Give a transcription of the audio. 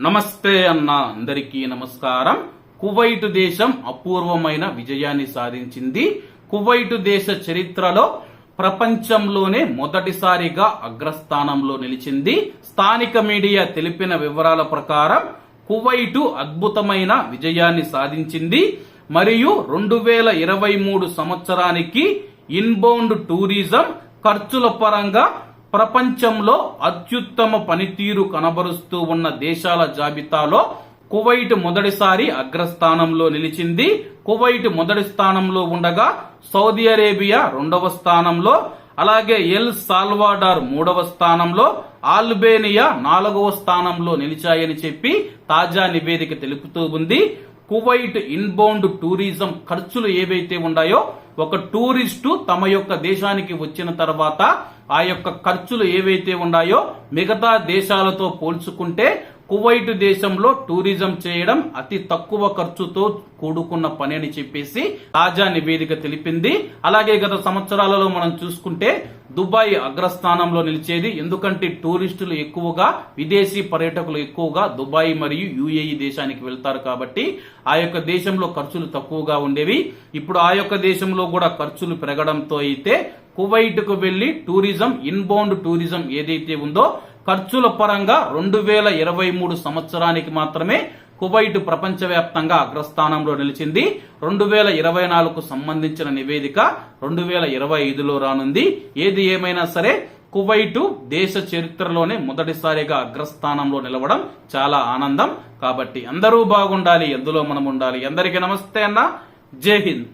నమస్తే అన్న అందరికీ నమస్కారం. కువైట్ దేశం అపూర్వమైన విజయాన్ని సాధించింది. కువైట్ దేశ చరిత్రలో ప్రపంచంలోనే మొదటిసారిగా అగ్రస్థానంలో నిలిచింది. స్థానిక మీడియా తెలిపిన వివరాల ప్రకారం కువైటు అద్భుతమైన విజయాన్ని సాధించింది. మరియు రెండు వేల ఇరవై మూడు సంవత్సరానికి ఇన్బౌండ్ టూరిజం ఖర్చుల పరంగా ప్రపంచంలో అత్యుత్తమ పనితీరు కనబరుస్తూ ఉన్న దేశాల జాబితాలో కువైట్ మొదటిసారి అగ్రస్థానంలో నిలిచింది. కువైట్ మొదటి స్థానంలో ఉండగా సౌదీ అరేబియా రెండవ స్థానంలో అలాగే ఎల్ సాల్వాడార్ మూడవ స్థానంలో ఆల్బేనియా నాలుగవ స్థానంలో నిలిచాయని చెప్పి తాజా నివేదిక తెలుపుతూ ఉంది. కువైట్ ఇన్బౌండ్ టూరిజం ఖర్చులు ఏవైతే ఉన్నాయో ఒక టూరిస్టు తమ యొక్క దేశానికి వచ్చిన తర్వాత ఆ యొక్క ఖర్చులు ఏవైతే ఉన్నాయో మిగతా దేశాలతో పోల్చుకుంటే కువైట్ దేశంలో టూరిజం చేయడం అతి తక్కువ ఖర్చుతో కూడుకున్న పని అని చెప్పేసి తాజా నివేదిక తెలిపింది. అలాగే గత సంవత్సరాలలో మనం చూసుకుంటే దుబాయ్ అగ్రస్థానంలో నిలిచేది. ఎందుకంటే టూరిస్టులు ఎక్కువగా విదేశీ పర్యాటకులు ఎక్కువగా దుబాయ్ మరియు యుఏఈ దేశానికి వెళ్తారు కాబట్టి ఆ యొక్క దేశంలో ఖర్చులు తక్కువగా ఉండేవి. ఇప్పుడు ఆ యొక్క దేశంలో కూడా ఖర్చులు పెరగడంతో అయితే కువైట్కు వెళ్ళి టూరిజం ఇన్బౌండ్ టూరిజం ఏదైతే ఉందో ఖర్చుల పరంగా రెండు వేల ఇరవై మూడు సంవత్సరానికి మాత్రమే కువైట్ ప్రపంచవ్యాప్తంగా అగ్రస్థానంలో నిలిచింది. రెండు వేల ఇరవై నాలుగుకు సంబంధించిన నివేదిక రెండు వేల ఇరవై ఐదులో రానుంది. ఏది ఏమైనా సరే కువైటు దేశ చరిత్రలోనే మొదటిసారిగా అగ్రస్థానంలో నిలవడం చాలా ఆనందం. కాబట్టి అందరూ బాగుండాలి ఎందులో మనం ఉండాలి? అందరికీ నమస్తే అన్న. జై హింద్.